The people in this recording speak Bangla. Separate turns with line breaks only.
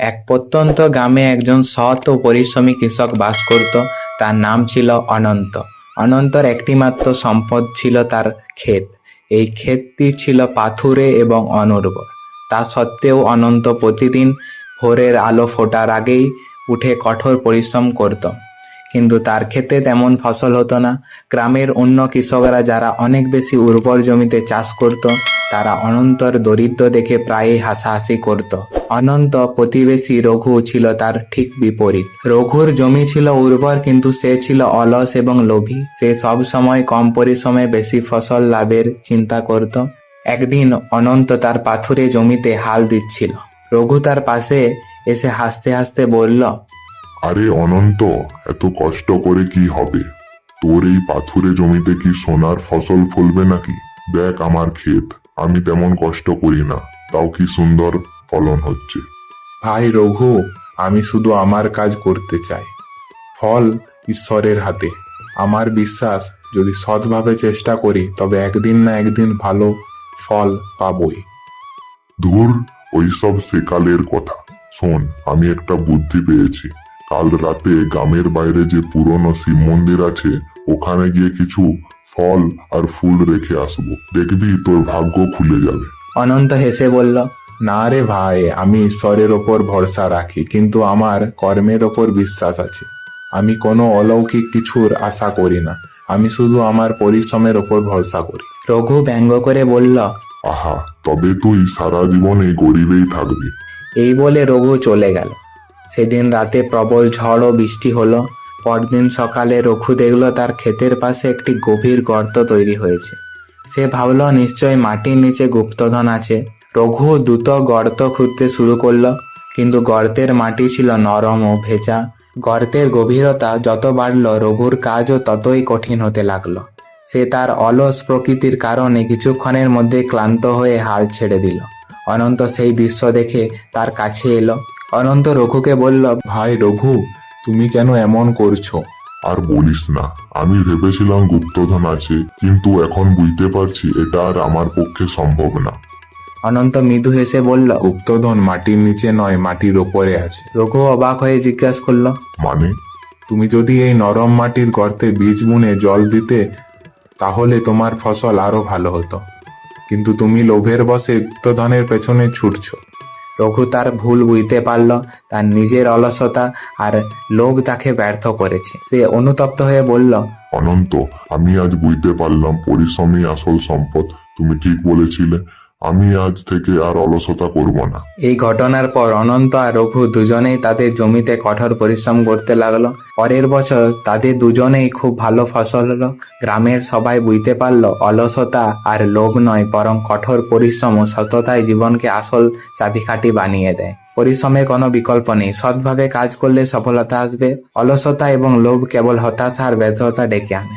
এক প্রত্যন্ত গ্রামে একজন সৎ ও পরিশ্রমী কৃষক বাস করত। তার নাম ছিল অনন্ত। অনন্তর একটিমাত্র সম্পদ ছিল তার ক্ষেত। এই ক্ষেতটি ছিল পাথুরে এবং অনুর্বর তা সত্ত্বেও অনন্ত প্রতিদিন ভোরের আলো ফোটার আগেই উঠে কঠোর পরিশ্রম করত। কিন্তু তার ক্ষেতে তেমন ফসল হতো না। গ্রামের অন্য কৃষকরা যারা অনেক বেশি উর্বর জমিতে চাষ করত, তারা অনন্তর দরিদ্র দেখে প্রায়ই হাসাহাসি করত। অনন্ত প্রতিবেশী রঘু ছিল তার ঠিক বিপরীত। রঘুর জমি ছিল উর্বর, কিন্তু সে ছিল অলস এবং লোভী। সে সব সময় কম পরিশ্রমে বেশি ফসল লাভের চিন্তা করত। একদিন অনন্ত তার পাথুরে জমিতে হাল দিচ্ছিল। রঘু তার পাশে এসে হাসতে হাসতে বলল,
আরে অনন্ত, এত কষ্ট করে কি হবে? তোর এই পাথুরে জমিতে কি সোনার ফসল ফলবে নাকি? দেখ আমার ক্ষেত, আমি তেমন কষ্ট করি না। তাও কি সুন্দর ফলন হচ্ছে।
ভাই রঘু আমি শুধু আমার কাজ করতে চাই। ফল ঈশ্বরের হাতে। আমার বিশ্বাস যদি সৎভাবে চেষ্টা করি তবে একদিন না একদিন ভালো ফল পাবই।
ধুর ওইসব সেকালের কথা। শোন আমি একটা বুদ্ধি পেয়েছি। কাল রাতে গ্রামের বাইরে যে পুরনো শিব মন্দির আছে ওখানে গিয়ে কিছু ফল আর ফুল রেখে আসব। দেখবি তোর ভাগ্য খুলে যাবে।
অনন্ত হেসে বলল
না রে ভাই আমি ঈশ্বরের ওপর ভরসা রাখি কিন্তু আমার কর্মের ওপর বিশ্বাস আছে। আমি কোনো অলৌকিক কিছুর আশা করি না। আমি শুধু আমার পরিশ্রমের ওপর ভরসা করি।
রঘু ব্যঙ্গ করে বলল
আহা তবে তুই সারা জীবন এই গরিবেই থাকবি।
এই বলে রঘু চলে গেল। সেদিন রাতে প্রবল ঝড় ও বৃষ্টি হলো। পরদিন সকালে রঘু দেখল তার ক্ষেতের পাশে একটি গভীর গর্ত তৈরি হয়েছে। সে ভাবলো নিশ্চয় মাটির নিচে গুপ্তধন আছে। রঘু দ্রুত গর্ত খুঁড়তে শুরু করল কিন্তু গর্তের মাটি ছিল নরম ও ভেজা। গর্তের গভীরতা যত বাড়ল রঘুর কাজও ততই কঠিন হতে লাগল। সে তার অলস প্রকৃতির কারণে কিছুক্ষণের মধ্যে ক্লান্ত হয়ে হাল ছেড়ে দিল। অনন্ত সেই দৃশ্য দেখে তার কাছে এলো। অনন্ত রঘুকে বলল
ভাই রঘু তুমি কেন এমন করছ?
আর বলিস না আমি ভেবেছিলাম গুপ্তধন আছে কিন্তু এখন বুঝতে পারছি এটা আর আমার পক্ষে সম্ভব না।
অনন্ত মৃদু হেসে বলল
গুপ্তধন মাটির নিচে নয় মাটির ওপরে আছে।
রঘু অবাক হয়ে জিজ্ঞাসা করল
মানে?
তুমি যদি এই নরম মাটির গর্তে বীজ বুনে জল দিতে তাহলে তোমার ফসল আরও ভালো হতো। কিন্তু তুমি লোভের বসে গুপ্তধনের পেছনে ছুটছো।
রঘু তার ভুল বুঝতে পারল তার নিজের অলসতা আর লোভ তাকে ব্যর্থ করেছে। সে অনুতপ্ত হয়ে বলল
অনন্ত আমি আজ বুঝতে পারলাম পরিশ্রমই আসল সম্পদ। তুমি ঠিক বলেছিলে আমি আজ থেকে আর অলসতা করব না।
এই ঘটনার পর অনন্ত আর রঘু দুজনেই তাদের জমিতে কঠোর পরিশ্রম করতে লাগল। পরের বছর তাদের দুজনেই খুব ভালো ফসল হলো। গ্রামের সবাই বুঝতে পারল, অলসতা আর লোভ নয়, বরং কঠোর পরিশ্রম ও সততাই জীবনকে আসল চাবিকাঠি বানিয়ে দেয়। পরিশ্রমের কোনো বিকল্প নেই, সৎভাবে কাজ করলে সফলতা আসবে। অলসতা এবং লোভ কেবল হতাশা আর ব্যর্থতা ডেকে আনে।